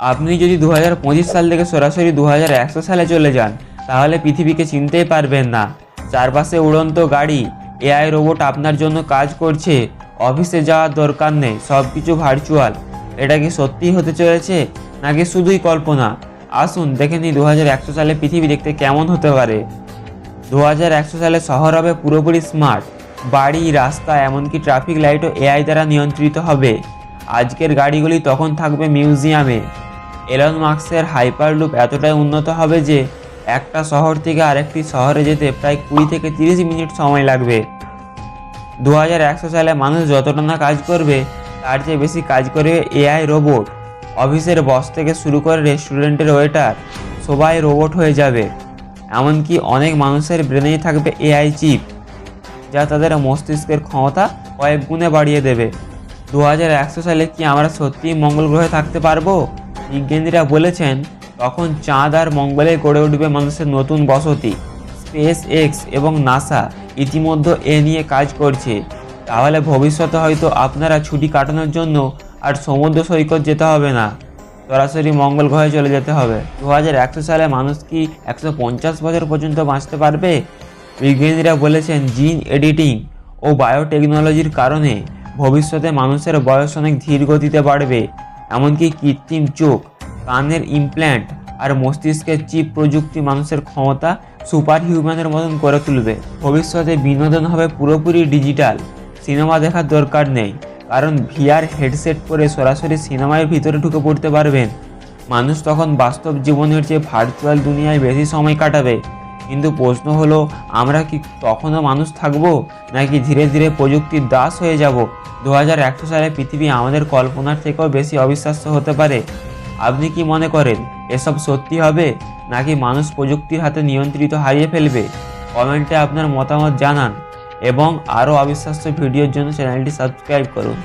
আপনি যদি দু হাজার পঁচিশ সাল থেকে সরাসরি দু হাজার একশো সালে চলে যান, তাহলে পৃথিবীকে চিনতেই পারবেন না। চারপাশে উড়ন্ত গাড়ি, এআই রোবট আপনার জন্য কাজ করছে, অফিসে যাওয়ার দরকার নেই সব কিছু ভার্চুয়াল। এটা কি সত্যিই হতে চলেছে, নাকি শুধুই কল্পনা? আসুন, দেখে নিই দু সালে পৃথিবী দেখতে কেমন হতে পারে। দু হাজার একশো সালে শহর হবে পুরোপুরি স্মার্ট। বাড়ি, রাস্তা, এমনকি ট্রাফিক লাইটও এআই দ্বারা নিয়ন্ত্রিত হবে। আজকের গাড়িগুলি তখন থাকবে মিউজিয়ামে। এলন মার্কসের হাইপারলুপ এতটাই উন্নত হবে যে একটা শহর থেকে আরেকটি শহরে যেতে প্রায় কুড়ি থেকে তিরিশ মিনিট সময় লাগবে। দু হাজার একশো সালে মানুষ যতটা না কাজ করবে, তার চেয়ে বেশি কাজ করবে এআই রোবট। অফিসের বস থেকে শুরু করে রেস্টুরেন্টের ওয়েটার, সবাই রোবট হয়ে যাবে। এমনকি অনেক মানুষের ব্রেনেই থাকবে এআই চিপ, যা তাদের মস্তিষ্কের ক্ষমতা কয়েক গুণে বাড়িয়ে দেবে। দু হাজার একশো সালে কি আমরা সত্যিই মঙ্গল গ্রহে থাকতে পারব? বিজ্ঞানীরা বলেছেন, তখন চাঁদ আর মঙ্গলে গড়ে উঠবে মানুষের নতুন বসতি স্পেস এক্স এবং নাসা ইতিমধ্যে এ নিয়ে কাজ করছে। তাহলে ভবিষ্যতে হয়তো আপনারা ছুটি কাটানোর জন্য আর সমুদ্র সৈকত যেতে হবে না। সরাসরি মঙ্গল গ্রহে চলে যেতে হবে। দু হাজার একশো সালে মানুষ কি একশো পঞ্চাশ বছর পর্যন্ত বাঁচতে পারবে? বিজ্ঞানীরা বলেছেন, জিন এডিটিং ও বায়োটেকনোলজির কারণে ভবিষ্যতে মানুষের বয়স অনেক ধীর গতিতে বাড়বে। এমনকি কৃত্রিম চোখ, কানের ইমপ্ল্যান্ট আর মস্তিষ্কের চিপ প্রযুক্তি মানুষের ক্ষমতা সুপার হিউম্যানের মতন করে তুলবে। ভবিষ্যতে বিনোদন হবে পুরোপুরি ডিজিটাল সিনেমা দেখার দরকার নেই, কারণ ভিআর হেডসেট পরে সরাসরি সিনেমার ভিতরে ঢুকে পড়তে পারবেন। মানুষ তখন বাস্তব জীবনের চেয়ে ভার্চুয়াল দুনিয়ায় বেশি সময় কাটাবে। কিন্তু প্রশ্ন হলো, আমরা কি তখনও মানুষ থাকব, নাকি ধীরে ধীরে প্রযুক্তির দাস হয়ে যাব? দু হাজার একশো সালে পৃথিবী আমাদের কল্পনার থেকেও বেশি অবিশ্বাস্য হতে পারে। আপনি কি মনে করেন, এসব সত্যি হবে, নাকি মানুষ প্রযুক্তির হাতে নিয়ন্ত্রিত হারিয়ে ফেলবে? কমেন্টে আপনার মতামত জানান এবং আরও অবিশ্বাস্য ভিডিওর জন্য চ্যানেলটি সাবস্ক্রাইব করুন।